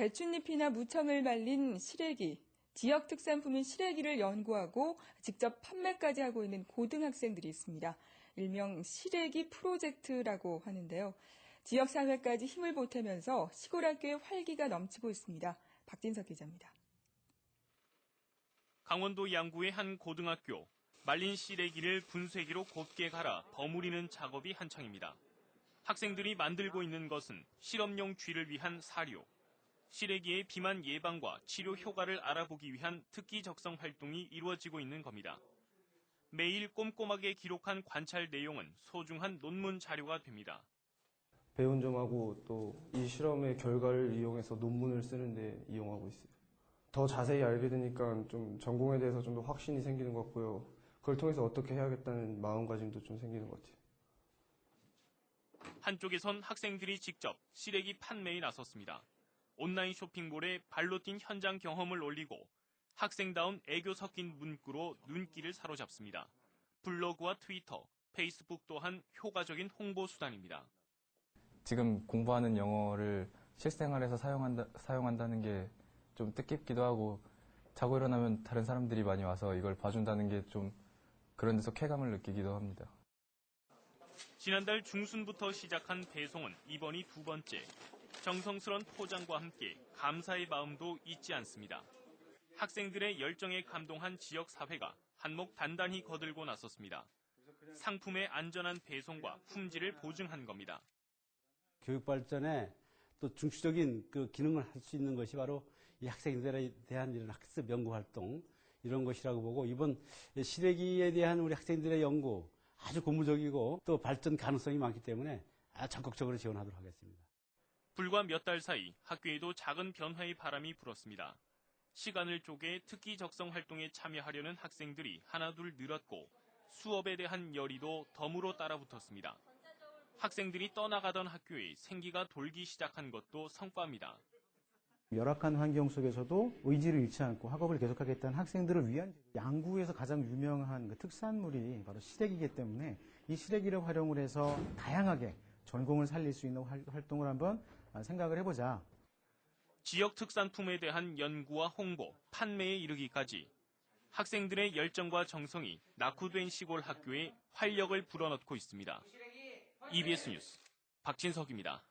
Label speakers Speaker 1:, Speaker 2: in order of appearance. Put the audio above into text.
Speaker 1: 배춧잎이나 무청을 말린 시래기, 지역 특산품인 시래기를 연구하고 직접 판매까지 하고 있는 고등학생들이 있습니다. 일명 시래기 프로젝트라고 하는데요. 지역 사회까지 힘을 보태면서 시골 학교의 활기가 넘치고 있습니다. 박진석 기자입니다.
Speaker 2: 강원도 양구의 한 고등학교. 말린 시래기를 분쇄기로 곱게 갈아 버무리는 작업이 한창입니다. 학생들이 만들고 있는 것은 실험용 쥐를 위한 사료. 시래기의 비만 예방과 치료 효과를 알아보기 위한 특기 적성 활동이 이루어지고 있는 겁니다. 매일 꼼꼼하게 기록한 관찰 내용은 소중한 논문 자료가 됩니다.
Speaker 3: 배운 점하고 또 이 실험의 결과를 이용해서 논문을 쓰는데 이용하고 있어요. 더 자세히 알게 되니까 좀 전공에 대해서 좀 더 확신이 생기는 것 같고요. 그걸 통해서 어떻게 해야겠다는 마음가짐도 좀 생기는 것 같아요.
Speaker 2: 한쪽에선 학생들이 직접 시래기 판매에 나섰습니다. 온라인 쇼핑몰에 발로 뛴 현장 경험을 올리고 학생다운 애교 섞인 문구로 눈길을 사로잡습니다. 블로그와 트위터, 페이스북 또한 효과적인 홍보 수단입니다.
Speaker 4: 지금 공부하는 영어를 실생활에서 사용한다, 사용한다는 게 좀 뜻깊기도 하고 자고 일어나면 다른 사람들이 많이 와서 이걸 봐준다는 게 좀 그런 데서 쾌감을 느끼기도 합니다.
Speaker 2: 지난달 중순부터 시작한 배송은 이번이 두 번째. 정성스런 포장과 함께 감사의 마음도 잊지 않습니다. 학생들의 열정에 감동한 지역 사회가 한몫 단단히 거들고 나섰습니다. 상품의 안전한 배송과 품질을 보증한 겁니다.
Speaker 5: 교육 발전에 또 중추적인 그 기능을 할 수 있는 것이 바로 이 학생들에 대한 이런 학습 연구 활동 이런 것이라고 보고 이번 시래기에 대한 우리 학생들의 연구 아주 고무적이고 또 발전 가능성이 많기 때문에 적극적으로 지원하도록 하겠습니다.
Speaker 2: 불과 몇 달 사이 학교에도 작은 변화의 바람이 불었습니다. 시간을 쪼개 특기 적성 활동에 참여하려는 학생들이 하나둘 늘었고 수업에 대한 열의도 덤으로 따라붙었습니다. 학생들이 떠나가던 학교에 생기가 돌기 시작한 것도 성과입니다.
Speaker 6: 열악한 환경 속에서도 의지를 잃지 않고 학업을 계속하겠다는 학생들을 위한 양구에서 가장 유명한 그 특산물이 바로 시래기이기 때문에 이 시래기를 활용을 해서 다양하게 전공을 살릴 수 있는 활- 활동을 한번 생각을 해보자.
Speaker 2: 지역 특산품에 대한 연구와 홍보, 판매에 이르기까지 학생들의 열정과 정성이 낙후된 시골 학교에 활력을 불어넣고 있습니다. EBS 뉴스 박진석입니다.